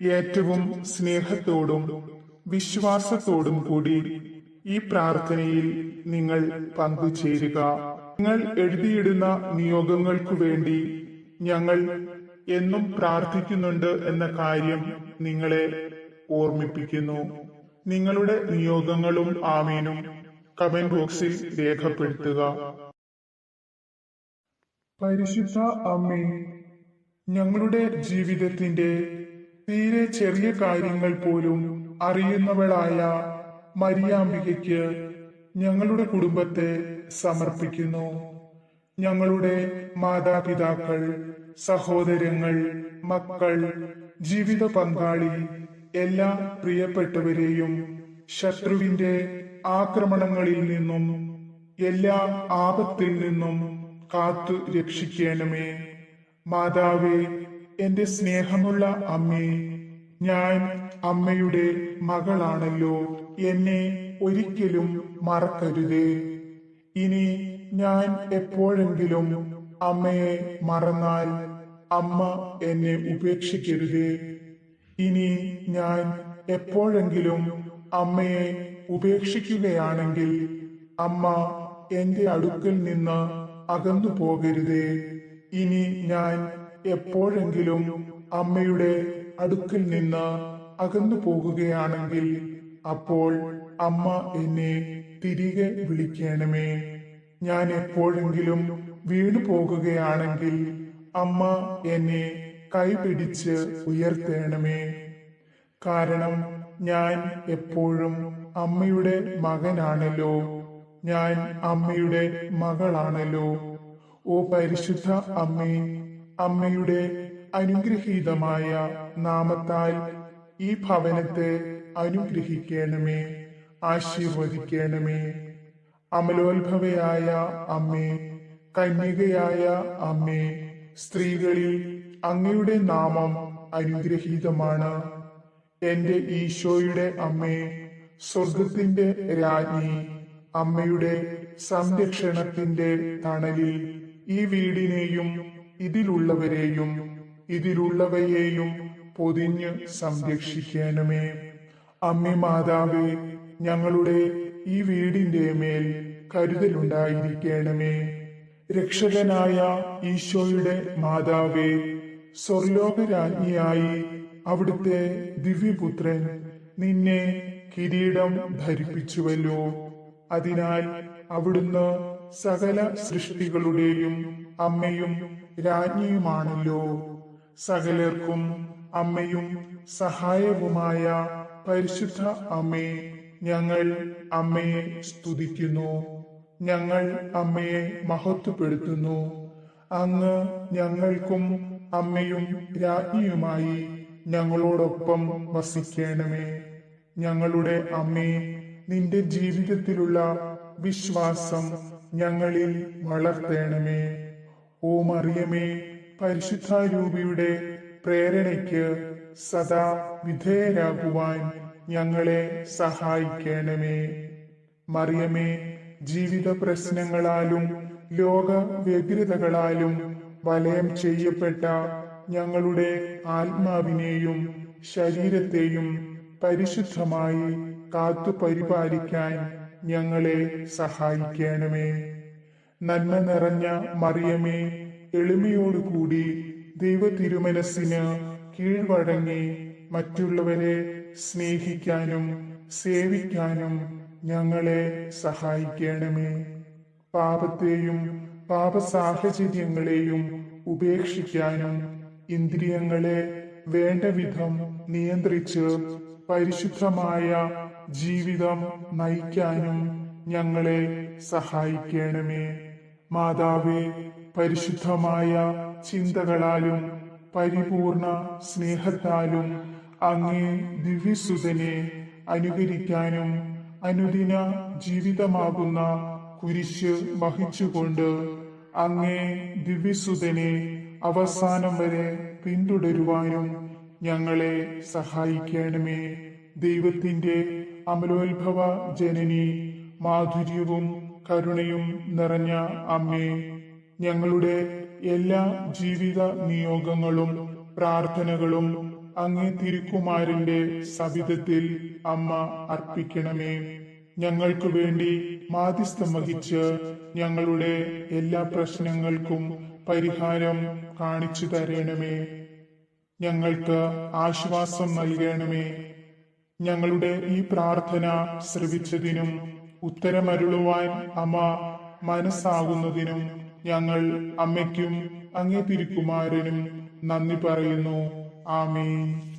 ഏറ്റവും സ്നേഹത്തോടും വിശ്വാസത്തോടും കൂടി ഈ പ്രാർത്ഥനയിൽ നിങ്ങൾ പങ്കുചേരുക. നിങ്ങൾ എഴുതിയിടുന്ന നിയോഗങ്ങൾക്കു വേണ്ടി ഞങ്ങൾ എന്നും പ്രാർത്ഥിക്കുന്നുണ്ട് എന്ന കാര്യം നിങ്ങളെ ഓർമ്മിപ്പിക്കുന്നു. നിങ്ങളുടെ നിയോഗങ്ങളും ആമീനും കമന്റ് ബോക്സിൽ രേഖപ്പെടുത്തുക. പരിശുദ്ധ അമ്മേ ഞങ്ങളുടെ ജീവിതത്തിന്റെ തീരെ ചെറിയ കാര്യങ്ങൾ പോലും അറിയുന്നവളായ മരിയാമ്പികയ്ക്ക് ഞങ്ങളുടെ കുടുംബത്തെ സമർപ്പിക്കുന്നു. ഞങ്ങളുടെ മാതാപിതാക്കൾ സഹോദരങ്ങൾ മക്കൾ ജീവിത പങ്കാളി എല്ലാ പ്രിയപ്പെട്ടവരെയും ശത്രുവിന്റെ ആക്രമണങ്ങളിൽ നിന്നും എല്ലാ ആപത്തിൽ നിന്നും കാത്തു രക്ഷിക്കണമേ. മാതാവേ എന്റെ സ്നേഹമുള്ള അമ്മേ ഞാൻ അമ്മയുടെ മകളാണല്ലോ. എന്നെ ഒരിക്കലും മറക്കരുതേ. ഇനി ഞാൻ എപ്പോഴെങ്കിലും അമ്മയെ മറന്നാൽ അമ്മ എന്നെ ഉപേക്ഷിക്കരുത്. ഇനി ഞാൻ എപ്പോഴെങ്കിലും അമ്മയെ ഉപേക്ഷിക്കുകയാണെങ്കിൽ അമ്മ എന്റെ അടുക്കൽ നിന്ന് അകന്നു പോകരുതേ ഇനി ഞാൻ എപ്പോഴെങ്കിലും അമ്മയുടെ അടുക്കിൽ നിന്ന് അകന്നു പോകുകയാണെങ്കിൽ അപ്പോൾ അമ്മ എന്നെ തിരികെ വിളിക്കണമേ. ഞാൻ എപ്പോഴെങ്കിലും വീണു പോകുകയാണെങ്കിൽ അമ്മ എന്നെ കൈപിടിച്ച് ഉയർത്തേണമേ. കാരണം ഞാൻ എപ്പോഴും അമ്മയുടെ മകനാണല്ലോ. ഞാൻ അമ്മയുടെ മകളാണല്ലോ. ഓ പരിശുദ്ധ അമ്മേ അമ്മയുടെ അനുഗ്രഹീതമായ നാമത്താൽ ഈ ഭവനത്തെ അനുഗ്രഹിക്കണമേ ആശീർവദിക്കണമേ. അമലോത്ഭവയായ അമ്മേ കന്യകയായ അമ്മേ സ്ത്രീകളിൽ അങ്ങയുടെ നാമം അനുഗ്രഹീതമാണ്. എന്റെ ഈശോയുടെ അമ്മേ സ്വർഗത്തിന്റെ രാജ്ഞി അമ്മയുടെ സംരക്ഷണത്തിന്റെ തണലിൽ ഈ വീടിനെയും ഇതിലുള്ളവരെയും ഇതിലുള്ളവയെയും പൊതിഞ്ഞ് സംരക്ഷിക്കണമേ അമ്മി മാതാവേ ഞങ്ങളുടെ ഈ വീടിന്റെ മേൽ കരുതലുണ്ടായിരിക്കണമേ. രക്ഷകനായ ഈശോയുടെ മാതാവേ സ്വർലോകരാജ്ഞിയായി അവിടുത്തെ ദിവ്യപുത്രൻ നിന്നെ കിരീടം ധരിപ്പിച്ചുവല്ലോ. അതിനാൽ അവിടുന്ന് സകല സൃഷ്ടികളുടെയും അമ്മയും രാജ്ഞിയുമാണല്ലോ. സകലർക്കും അമ്മയും സഹായവുമായ പരിശുദ്ധ അമ്മേ ഞങ്ങൾ അമ്മയെ സ്തുതിക്കുന്നു. ഞങ്ങൾ അമ്മയെ മഹത്വപ്പെടുത്തുന്നു. അങ്ങ് ഞങ്ങൾക്കും അമ്മയും രാജ്ഞിയുമായി ഞങ്ങളോടൊപ്പം വസിക്കണമേ. ഞങ്ങളുടെ അമ്മേ നിന്റെ ജീവിതത്തിലുള്ള വിശ്വാസം ഞങ്ങളിൽ വളർത്തേണമേ. ഓ മറിയമേ പരിശുദ്ധാരൂപിയുടെ പ്രേരണയ്ക്ക് സദാ വിധേയരാകുവാൻ ഞങ്ങളെ സഹായിക്കണമേ. മറിയമേ ജീവിത പ്രശ്നങ്ങളാലും ലോക വ്യഗ്രതകളാലും വലയം ചെയ്യപ്പെട്ട ഞങ്ങളുടെ ആത്മാവിനെയും ശരീരത്തെയും പരിശുദ്ധമായി കാത്തു പരിപാലിക്കാൻ ഞങ്ങളെ സഹായിക്കണമേ. നന്മ നിറഞ്ഞ മറിയമേ എളിമയോടുകൂടി ദൈവ തിരുമനസ്സിന് കീഴ്വഴങ്ങി മറ്റുള്ളവരെ സ്നേഹിക്കാനും സേവിക്കാനും ഞങ്ങളെ സഹായിക്കണമേ. പാപത്തെയും പാപസാഹചര്യങ്ങളെയും ഉപേക്ഷിക്കാനും ഇന്ദ്രിയങ്ങളെ വേണ്ട വിധം നിയന്ത്രിച്ച് പരിശുദ്ധമായ ജീവിതം നയിക്കാനും ഞങ്ങളെ സഹായിക്കണമേ. മാതാവേ പരിശുദ്ധമായ ചിന്തകളാലും പരിപൂർണ സ്നേഹത്താലും അങ്ങേ ദിവ്യസുതനെ അനുകരിക്കാനും അനുദിന ജീവിതമാകുന്ന കുരിശ് വഹിച്ചുകൊണ്ട് അങ്ങേ ദിവ്യസുതനെ അവസാനം വരെ പിന്തുടരുവാനും ഞങ്ങളെ സഹായിക്കണമേ. ദൈവത്തിന്റെ അമലോത്ഭവ ജനനി മാധുര്യവും കരുണയും നിറഞ്ഞ അമ്മേ ഞങ്ങളുടെ എല്ലാ ജീവിത നിയോഗങ്ങളും പ്രാർത്ഥനകളും അങ്ങേ തിരുക്കുമാരന്റെ സവിധത്തിൽ അമ്മ അർപ്പിക്കണമേ. ഞങ്ങൾക്ക് വേണ്ടി മാധ്യസ്ഥം വഹിച്ച് ഞങ്ങളുടെ എല്ലാ പ്രശ്നങ്ങൾക്കും പരിഹാരം കാണിച്ചു തരണമേ. ഞങ്ങൾക്ക് ആശ്വാസം നൽകണമേ. ഞങ്ങളുടെ ഈ പ്രാർത്ഥന ശ്രവിച്ചതിനും ഉത്തരമരുളുവാൻ അമ്മ മനസ്സാകുന്നതിനും ഞങ്ങൾ അമ്മയ്ക്കും അങ്ങേ തിരുക്കുമാരനും നന്ദി പറയുന്നു. ആമേൻ.